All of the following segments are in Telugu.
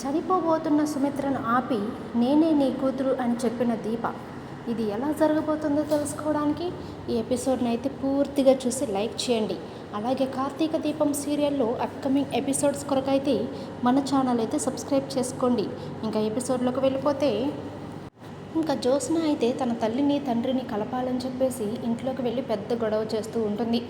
చనిపోబోతున్న సుమిత్రను ఆపి నేనే నీ కూతురు అని చెప్పిన దీప. ఇది ఎలా జరగబోతుందో తెలుసుకోవడానికి ఈ ఎపిసోడ్ని అయితే పూర్తిగా చూసి లైక్ చేయండి. అలాగే కార్తీక దీపం సీరియల్లో అప్కమింగ్ ఎపిసోడ్స్ కొరకైతే మన ఛానల్ అయితే సబ్స్క్రైబ్ చేసుకోండి. ఇంకా ఎపిసోడ్లోకి వెళ్ళిపోతే ఇంకా జ్యోత్స్న అయితే తన తల్లిని తండ్రిని కలపాలని చెప్పేసి ఇంట్లోకి వెళ్ళి పెద్ద గొడవ చేస్తూ ఉంటుంది.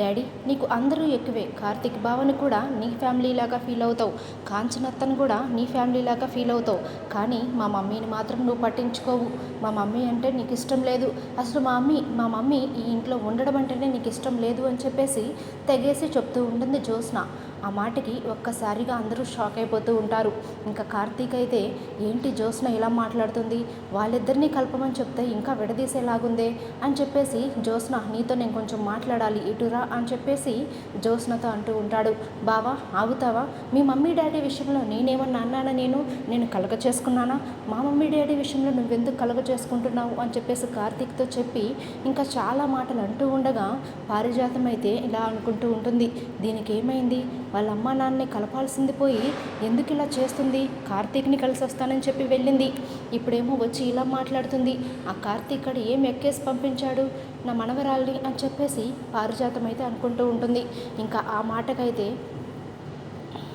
డాడీ నీకు అందరూ ఎక్కువే. కార్తిక్ భావని కూడా నీ ఫ్యామిలీ లాగా ఫీల్ అవుతావు. కాంచనత్తను కూడా నీ ఫ్యామిలీలాగా ఫీల్ అవుతావు. కానీ మా మమ్మీని మాత్రం నువ్వు పట్టించుకోవు. మా మమ్మీ అంటే నీకు ఇష్టం లేదు. అసలు మా మమ్మీ మా మమ్మీ ఈ ఇంట్లో ఉండడం అంటేనే నీకు ఇష్టం లేదు అని చెప్పేసి తెగేసి చెప్తూ ఉంటుంది జ్యోత్స్న. ఆ మాటకి ఒక్కసారిగా అందరూ షాక్ అయిపోతూ ఉంటారు. ఇంకా కార్తీక్ అయితే ఏంటి జ్యోత్స్న ఇలా మాట్లాడుతుంది? వాళ్ళిద్దరినీ కలపమని చెప్తే ఇంకా విడదీసేలాగుందే? అని చెప్పేసి జ్యోత్స్న నీతో నేను కొంచెం మాట్లాడాలి ఇటురా అని చెప్పేసి జ్యోత్స్నతో అంటూ ఉంటాడు. బావా ఆగుతావా? మీ మమ్మీ డాడీ విషయంలో నేనేమన్నా అన్నానా నేను? నేను కలగ చేసుకున్నానా? మా మమ్మీ డాడీ విషయంలో నువ్వెందుకు కలగ చేసుకుంటున్నావు? అని చెప్పేసి కార్తీక్తో చెప్పి ఇంకా చాలా మాటలు అంటూ ఉండగా పారిజాతం అయితే ఇలా అనుకుంటూ ఉంటుంది. దీనికి ఏమైంది వాళ్ళ అమ్మా నాన్నని కలపాల్సింది పోయి ఎందుకు ఇలా చేస్తుంది? కార్తీక్ని కలిసి వస్తానని చెప్పి వెళ్ళింది. ఇప్పుడేమో వచ్చి ఇలా మాట్లాడుతుంది. ఆ కార్తీక్ గడు ఏం ఎక్కేసి పంపించాడు? నా మనవరాల్ని అని చెప్పేసి పారిజాతం అయితే అనుకుంటూ ఉంటుంది. ఇంకా ఆ మాటకైతే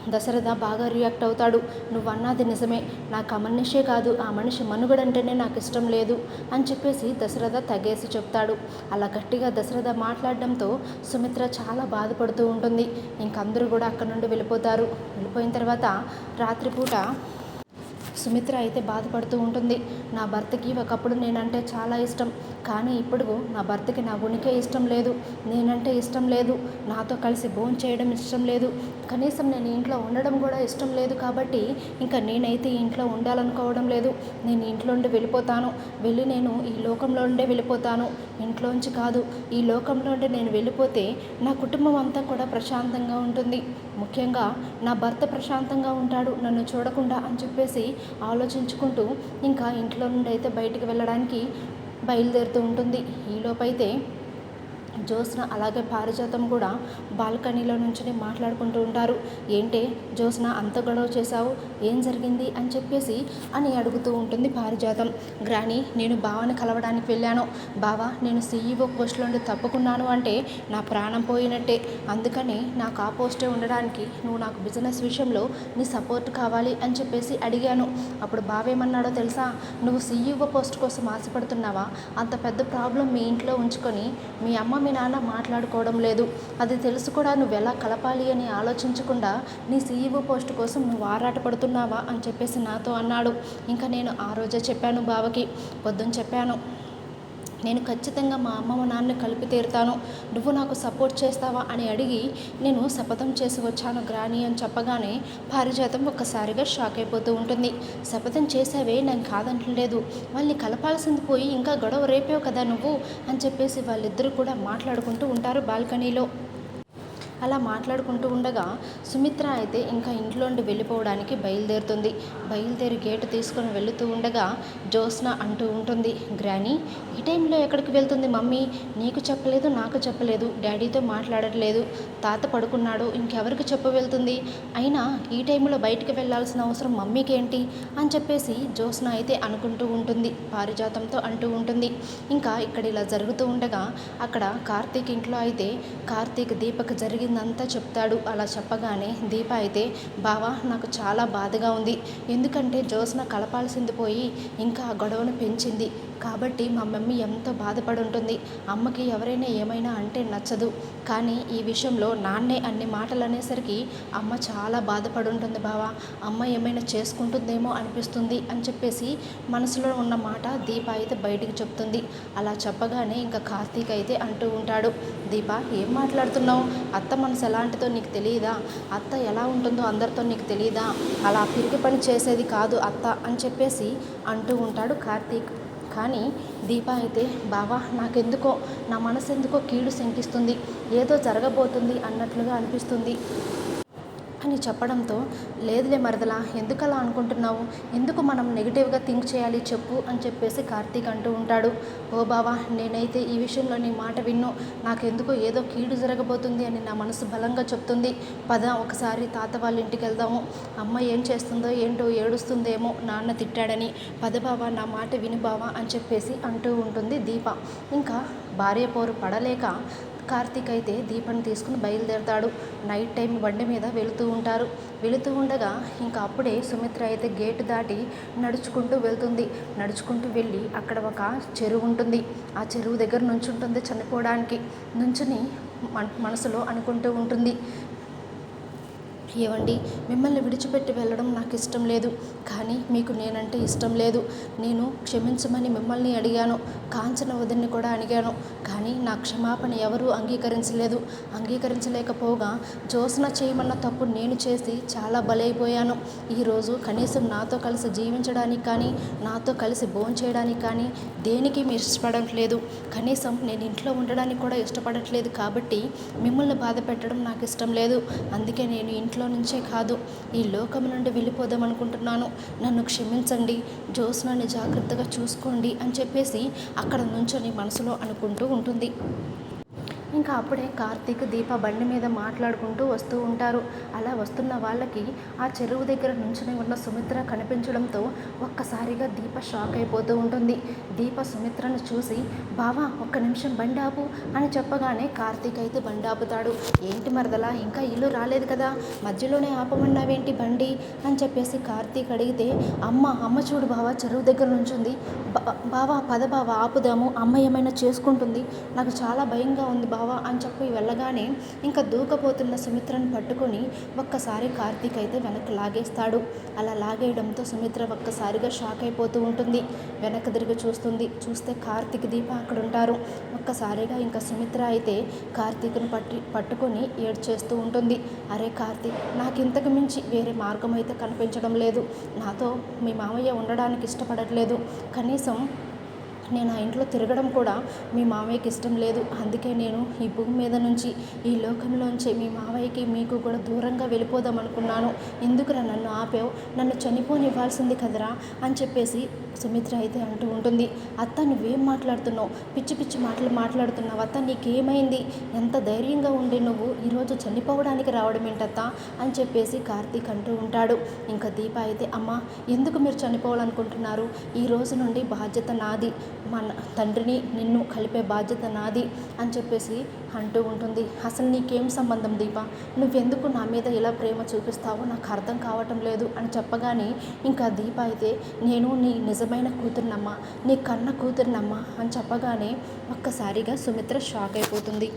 దశరథ బాగా రియాక్ట్ అవుతాడు. నువ్వు అన్నది నిజమే. నాకు ఆ మనిషే కాదు. ఆ మనిషి మనుగడంటేనే నాకు ఇష్టం లేదు అని చెప్పేసి దశరథ తగేసి చెప్తాడు. అలా గట్టిగా దశరథ మాట్లాడడంతో సుమిత్ర చాలా బాధపడుతూ ఉంటుంది. ఇంకందరూ కూడా అక్కడ నుండి వెళ్ళిపోతారు. వెళ్ళిపోయిన తర్వాత రాత్రిపూట సుమిత్ర అయితే బాధపడుతూ ఉంటుంది. నా భర్తకి ఒకప్పుడు నేనంటే చాలా ఇష్టం. కానీ ఇప్పుడు నా భర్తకి నా ఉనికి ఇష్టం లేదు. నేనంటే ఇష్టం లేదు. నాతో కలిసి భోజనం చేయడం ఇష్టం లేదు. కనీసం నేను ఇంట్లో ఉండడం కూడా ఇష్టం లేదు కాబట్టి ఇంకా నేనైతే ఇంట్లో ఉండాలనుకోవడం లేదు. నేను ఇంట్లో ఉండి వెళ్ళిపోతాను. వెళ్ళి నేను ఈ లోకంలో ఉండే వెళ్ళిపోతాను. ఇంట్లోంచి కాదు ఈ లోకంలో ఉండి నేను వెళ్ళిపోతే నా కుటుంబం అంతా కూడా ప్రశాంతంగా ఉంటుంది. ముఖ్యంగా నా భర్త ప్రశాంతంగా ఉంటాడు నన్ను చూడకుండా అని చెప్పేసి ఆలోచించుకుంటూ ఇంకా ఇంట్లో నుండి అయితే బయటికి వెళ్ళడానికి బయలుదేరుతూ ఉంటుంది. ఈలోపైతే జ్యోత్స్న అలాగే పారిజాతం కూడా బాల్కనీలో నుంచి మాట్లాడుకుంటూ ఉంటారు. ఏంటే జ్యోత్స్న అంత గొడవ చేశావు? ఏం జరిగింది? అని చెప్పేసి అని అడుగుతూ ఉంటుంది పారిజాతం. గ్రాని నేను బావని కలవడానికి వెళ్ళాను. బావ నేను సీఈఓ పోస్ట్ నుండి తప్పుకున్నాను అంటే నా ప్రాణం పోయినట్టే. అందుకని నాకు ఆ పోస్టే ఉండడానికి నువ్వు నాకు బిజినెస్ విషయంలో నీ సపోర్ట్ కావాలి అని చెప్పేసి అడిగాను. అప్పుడు బావేమన్నాడో తెలుసా? నువ్వు సీఈఓ పోస్ట్ కోసం ఆశపడుతున్నావా? అంత పెద్ద ప్రాబ్లం మీ ఇంట్లో ఉంచుకొని మీ అమ్మ మీ నాన్న మాట్లాడుకోవడం లేదు. అది తెలుసు కూడా నువ్వు ఎలా కలపాలి అని ఆలోచించకుండా నీ సీఈఓ పోస్ట్ కోసం నువ్వు ఆరాటపడుతున్నావా అని చెప్పేసి నాతో అన్నాడు. ఇంకా నేను ఆ రోజే చెప్పాను బావకి. పొద్దున్న చెప్పాను. నేను ఖచ్చితంగా మా అమ్మ మా నాన్న కలిపి తీరుతాను. నువ్వు నాకు సపోర్ట్ చేస్తావా అని అడిగి నేను శపథం చేసి వచ్చాను గ్రాని అని చెప్పగానే పారిజాతం ఒక్కసారిగా షాక్ అయిపోతూ ఉంటుంది. శపథం చేసావే నేను కాదంటలేదు. వాళ్ళని కలపాల్సింది పోయి ఇంకా గొడవ రేపేవు కదా నువ్వు? అని చెప్పేసి వాళ్ళిద్దరూ కూడా మాట్లాడుకుంటూ ఉంటారు బాల్కనీలో. అలా మాట్లాడుకుంటూ ఉండగా సుమిత్ర అయితే ఇంకా ఇంట్లోండి వెళ్ళిపోవడానికి బయలుదేరుతుంది. బయలుదేరి గేటు తీసుకొని వెళుతూ ఉండగా జ్యోత్స్న అంటూ ఉంటుంది గ్రానీ ఈ టైంలో ఎక్కడికి వెళ్తుంది మమ్మీ? నీకు చెప్పలేదు నాకు చెప్పలేదు డాడీతో మాట్లాడట్లేదు. తాత పడుకున్నాడు ఇంకెవరికి చెప్ప వెళ్తుంది? అయినా ఈ టైంలో బయటికి వెళ్ళాల్సిన అవసరం మమ్మీకి ఏంటి అని చెప్పేసి జ్యోత్స్న అయితే అనుకుంటూ ఉంటుంది పారిజాతంతో అంటూ ఉంటుంది. ఇంకా ఇక్కడ ఇలా జరుగుతూ ఉండగా అక్కడ కార్తీక్ ఇంట్లో అయితే కార్తీక్ దీపక్ జరిగిందంతా చెప్తాడు. అలా చెప్పగానే దీప అయితే బావా నాకు చాలా బాధగా ఉంది. ఎందుకంటే జ్యోత్స్న కలపాల్సింది పోయి ఇంకా ఆ గొడవను పెంచింది. కాబట్టి మా మమ్మీ ఎంతో బాధపడి ఉంటుంది అమ్మకి ఎవరైనా ఏమైనా అంటే నచ్చదు. కానీ ఈ విషయంలో నాన్నే అన్ని మాటలు అనేసరికి అమ్మ చాలా బాధపడి ఉంటుంది బావా. అమ్మ ఏమైనా చేసుకుంటుందేమో అనిపిస్తుంది అని చెప్పేసి మనసులో ఉన్న మాట దీప అయితే బయటికి చెప్తుంది. అలా చెప్పగానే ఇంకా కార్తీక్ అయితే అంటూ ఉంటాడు. దీప ఏం మాట్లాడుతున్నావు? అత్త మనసు ఎలాంటిదో నీకు తెలియదా అత్త ఎలా ఉంటుందో అందరితో నీకు తెలియదా అలా పిరికి పని చేసేది కాదు అత్త అని చెప్పేసి అంటూ ఉంటాడు కార్తీక్. కానీ దీప అయితే బావా నాకెందుకో? నా మనసు ఎందుకో కీడు శంకిస్తుంది. ఏదో జరగబోతుంది అన్నట్లుగా అనిపిస్తుంది. అని చెప్పడంతో లేదులే మరదలా ఎందుకు అలా అనుకుంటున్నావు? ఎందుకు మనం నెగిటివ్గా థింక్ చేయాలి చెప్పు అని చెప్పేసి కార్తీక్ అంటూ ఉంటాడు. ఓ బావా నేనైతే ఈ విషయంలో నీ మాట విన్ను. నాకెందుకో ఏదో కీడు జరగబోతుంది అని నా మనసు బలంగా చెప్తుంది. పద ఒకసారి తాత వాళ్ళ ఇంటికి వెళ్దాము. అమ్మ ఏం చేస్తుందో ఏంటో ఏడుస్తుందేమో నాన్న తిట్టాడని. పద బావా నా మాట విను బావా అని చెప్పేసి అంటూ ఉంటుంది దీప. ఇంకా భార్య పోరు పడలేక కార్తీక్ అయితే దీపాన్ని తీసుకుని బయలుదేరతాడు. నైట్ టైం బండి మీద వెళుతూ ఉంటారు. వెళుతూ ఉండగా ఇంకా అప్పుడే సుమిత్ర అయితే గేటు దాటి నడుచుకుంటూ వెళ్తుంది. నడుచుకుంటూ వెళ్ళి అక్కడ ఒక చెరువు ఉంటుంది. ఆ చెరువు దగ్గర నుంచుంటుంది చనిపోవడానికి. నుంచుని మన మనసులో అనుకుంటూ ఉంటుంది. ఏవండి? మిమ్మల్ని విడిచిపెట్టి వెళ్ళడం నాకు ఇష్టం లేదు. కానీ మీకు నేనంటే ఇష్టం లేదు. నేను క్షమించమని మిమ్మల్ని అడిగాను. కాంచన వదిన్ని కూడా అడిగాను. కానీ నా క్షమాపణ ఎవరూ అంగీకరించలేదు. అంగీకరించలేకపోగా జోసన చేయమన్న తప్పు నేను చేసి చాలా బలైపోయాను. ఈరోజు కనీసం నాతో కలిసి జీవించడానికి కానీ నాతో కలిసి భోంచేయడానికి కానీ దేనికి మీరు ఇష్టపడట్లేదు. కనీసం నేను ఇంట్లో ఉండడానికి కూడా ఇష్టపడట్లేదు కాబట్టి మిమ్మల్ని బాధ పెట్టడం నాకు ఇష్టం లేదు. అందుకే నేను ఇంట్లో నుంచే కాదు ఈ లోకం నుండి వెళ్ళిపోదాం అనుకుంటున్నాను. నన్ను క్షమించండి జ్యోత్స్నాన్ని జాగ్రత్తగా చూసుకోండి అని చెప్పేసి అక్కడ నుంచొని మనసులో అనుకుంటూ ఉంటుంది. ఇంకా అప్పుడే కార్తీక్ దీప బండి మీద మాట్లాడుకుంటూ వస్తూ ఉంటారు. అలా వస్తున్న వాళ్ళకి ఆ చెరువు దగ్గర నుంచుని ఉన్న సుమిత్ర కనిపించడంతో ఒక్కసారిగా దీప షాక్ అయిపోతూ ఉంటుంది. దీప సుమిత్రను చూసి బావా ఒక్క నిమిషం బండి ఆపు అని చెప్పగానే కార్తీక్ అయితే బండి ఆపుతాడు. ఏంటి మరదలా ఇంకా ఇల్లు రాలేదు కదా మధ్యలోనే ఆపమన్నావేంటి బండి? అని చెప్పేసి కార్తీక్ అడిగితే అమ్మ అమ్మ చూడు బావా చెరువు దగ్గర నుంచుంది. "బా- బావా పద బావా ఆపుదాము అమ్మ ఏమైనా చేసుకుంటుంది. నాకు చాలా భయంగా ఉంది బావా. అని చెప్పి వెళ్ళగానే ఇంకా దూకపోతున్న సుమిత్రను పట్టుకొని ఒక్కసారి కార్తీక్ అయితే వెనక్కి లాగేస్తాడు. అలా లాగేయడంతో సుమిత్ర ఒక్కసారిగా షాక్ అయిపోతూ ఉంటుంది. వెనక్కి తిరిగి చూస్తుంది. చూస్తే కార్తీక్ దీప అక్కడ ఉంటారు. ఒక్కసారిగా ఇంకా సుమిత్ర అయితే కార్తీక్ను పట్టి పట్టుకొని ఏడ్చేస్తూ ఉంటుంది. అరే కార్తీక్ నాకు ఇంతకు మించి వేరే మార్గం అయితే కనిపించడం లేదు. నాతో మీ మామయ్య ఉండడానికి ఇష్టపడట్లేదు. కనీసం నేను ఆ ఇంట్లో తిరగడం కూడా మీ మావయ్యకి ఇష్టం లేదు. అందుకే నేను ఈ భూమి మీద నుంచి ఈ లోకంలోంచి మీ మావయ్యకి మీకు కూడా దూరంగా వెళ్ళిపోదాం అనుకున్నాను. ఎందుకురా నన్ను ఆపావు? నన్ను చనిపోనివ్వాల్సింది కదరా? అని చెప్పేసి సుమిత్ర అయితే అంటూ ఉంటుంది. అత్త నువ్వేం మాట్లాడుతున్నావు? పిచ్చి పిచ్చి మాటలు మాట్లాడుతున్నావు. అత్త నీకేమైంది? ఎంత ధైర్యంగా ఉండి నువ్వు ఈరోజు చనిపోవడానికి రావడం ఏంటత్త? అని చెప్పేసి కార్తీక్ అంటూ ఉంటాడు. ఇంకా దీప అయితే అమ్మ ఎందుకు మీరు చనిపోవాలనుకుంటున్నారు? ఈ రోజు నుండి బాధ్యత నాది. మన తండ్రిని నిన్ను కలిపే బాధ్యత నాది అని చెప్పేసి అంటూ ఉంటుంది. అసలు నీకేం సంబంధం దీప? నువ్వెందుకు నా మీద ఇలా ప్రేమ చూపిస్తావో నాకు అర్థం కావటం లేదు అని చెప్పగానే ఇంకా దీప అయితే నేను నీ నిజమైన కూతురునమ్మా నీ కన్న కూతురునమ్మా అని చెప్పగానే ఒక్కసారిగా సుమిత్ర షాక్ అయిపోతుంది.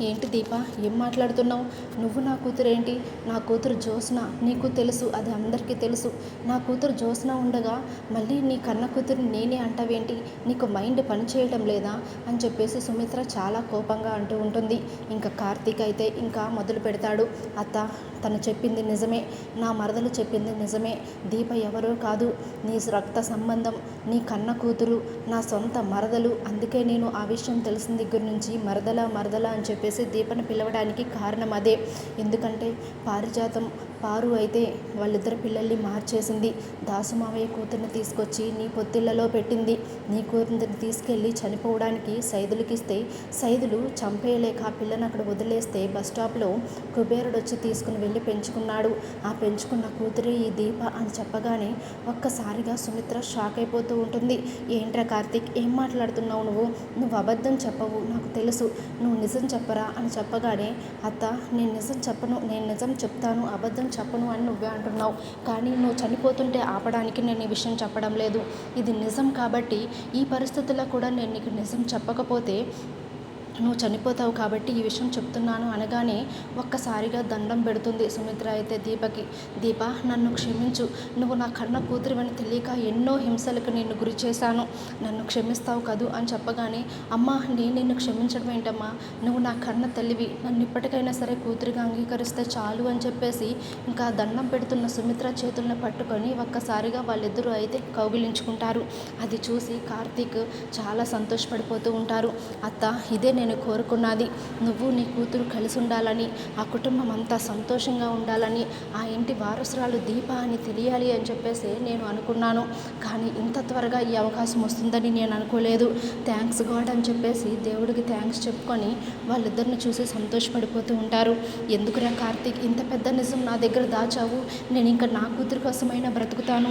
ఏంటి దీప? ఏం మాట్లాడుతున్నావు? నువ్వు నా కూతురు ఏంటి నా కూతురు జ్యోత్స్న. నీకు తెలుసు అది అందరికీ తెలుసు. నా కూతురు జ్యోత్స్న ఉండగా మళ్ళీ నీ కన్న కూతురు నేనే అంటావేంటి? నీకు మైండ్ పనిచేయడం లేదా? అని చెప్పేసి సుమిత్ర చాలా కోపంగా అంటూ ఉంటుంది. ఇంకా కార్తీక్ అయితే ఇంకా మొదలు పెడతాడు. అత్త తను చెప్పింది నిజమే. నా మరదలు చెప్పింది నిజమే. దీప ఎవరో కాదు. నీ రక్త సంబంధం నీ కన్న కూతురు నా సొంత మరదలు. అందుకే నేను ఆ విషయం తెలిసిన దగ్గర నుంచి మరదల మరదల అని చెప్పి చెప్పేసి దీపను పిలవడానికి కారణం అదే. ఎందుకంటే పారిజాతం పారు అయితే వాళ్ళిద్దరు పిల్లల్ని మార్చేసింది. దాసుమావయ్య కూతుర్ని తీసుకొచ్చి నీ పొత్తిళ్ళలో పెట్టింది. నీ కూతురిని తీసుకెళ్ళి చనిపోవడానికి సైదులకి ఇస్తే సైదులు చంపేయలేక ఆ పిల్లని అక్కడ వదిలేస్తే బస్ స్టాప్లో కుబేరుడు వచ్చి తీసుకుని వెళ్ళి పెంచుకున్నాడు. ఆ పెంచుకున్న కూతురే ఈ దీప అని చెప్పగానే ఒక్కసారిగా సుమిత్ర షాక్ అయిపోతూ ఉంటుంది. ఏంట్రా కార్తీక్ ఏం మాట్లాడుతున్నావు నువ్వు? నువ్వు అబద్ధం చెప్పవు నాకు తెలుసు. నువ్వు నిజం చెప్పరా? అని చెప్పగానే అత్త నేను నిజం చెప్పను నేను నిజం చెప్తాను అబద్ధం చెప్పను అని నువ్వే అంటున్నావు. కానీ నువ్వు చనిపోతుంటే ఆపడానికి నేను ఈ విషయం చెప్పడం లేదు. ఇది నిజం కాబట్టి ఈ పరిస్థితుల్లో కూడా నేను నీకు నిజం చెప్పకపోతే నువ్వు చనిపోతావు కాబట్టి ఈ విషయం చెప్తున్నాను అనగానే ఒక్కసారిగా దండం పెడుతుంది సుమిత్ర అయితే దీపకి. దీప నన్ను క్షమించు. నువ్వు నా కన్న కూతురివని తెలియక ఎన్నో హింసలకు నిన్ను గురి చేశాను. నన్ను క్షమిస్తావు కదూ అని చెప్పగానే అమ్మా నేను నిన్ను క్షమించడం ఏంటమ్మా? నువ్వు నా కన్న తల్లివి. నన్ను ఇప్పటికైనా సరే కూతురిగా అంగీకరిస్తే చాలు అని చెప్పేసి ఇంకా దండం పెడుతున్న సుమిత్ర చేతులను పట్టుకొని ఒక్కసారిగా వాళ్ళిద్దరూ అయితే కౌగిలించుకుంటారు. అది చూసి కార్తీక్ చాలా సంతోషపడిపోతూ ఉంటారు. అత్త ఇదే నేను నేను కోరుకున్నది. నువ్వు నీ కూతురు కలిసి ఉండాలని ఆ కుటుంబం అంతా సంతోషంగా ఉండాలని ఆ ఇంటి వారసురాలు దీప అని తెలియాలి అని చెప్పేసి నేను అనుకున్నాను. కానీ ఇంత త్వరగా ఈ అవకాశం వస్తుందని నేను అనుకోలేదు. థ్యాంక్స్ గాడ్ అని చెప్పేసి దేవుడికి థ్యాంక్స్ చెప్పుకొని వాళ్ళిద్దరిని చూసి సంతోషపడిపోతూ ఉంటారు. ఎందుకురా కార్తీక్ ఇంత పెద్ద నిజం నా దగ్గర దాచావు? నేను ఇంకా నా కూతురు కోసమైనా బ్రతుకుతాను.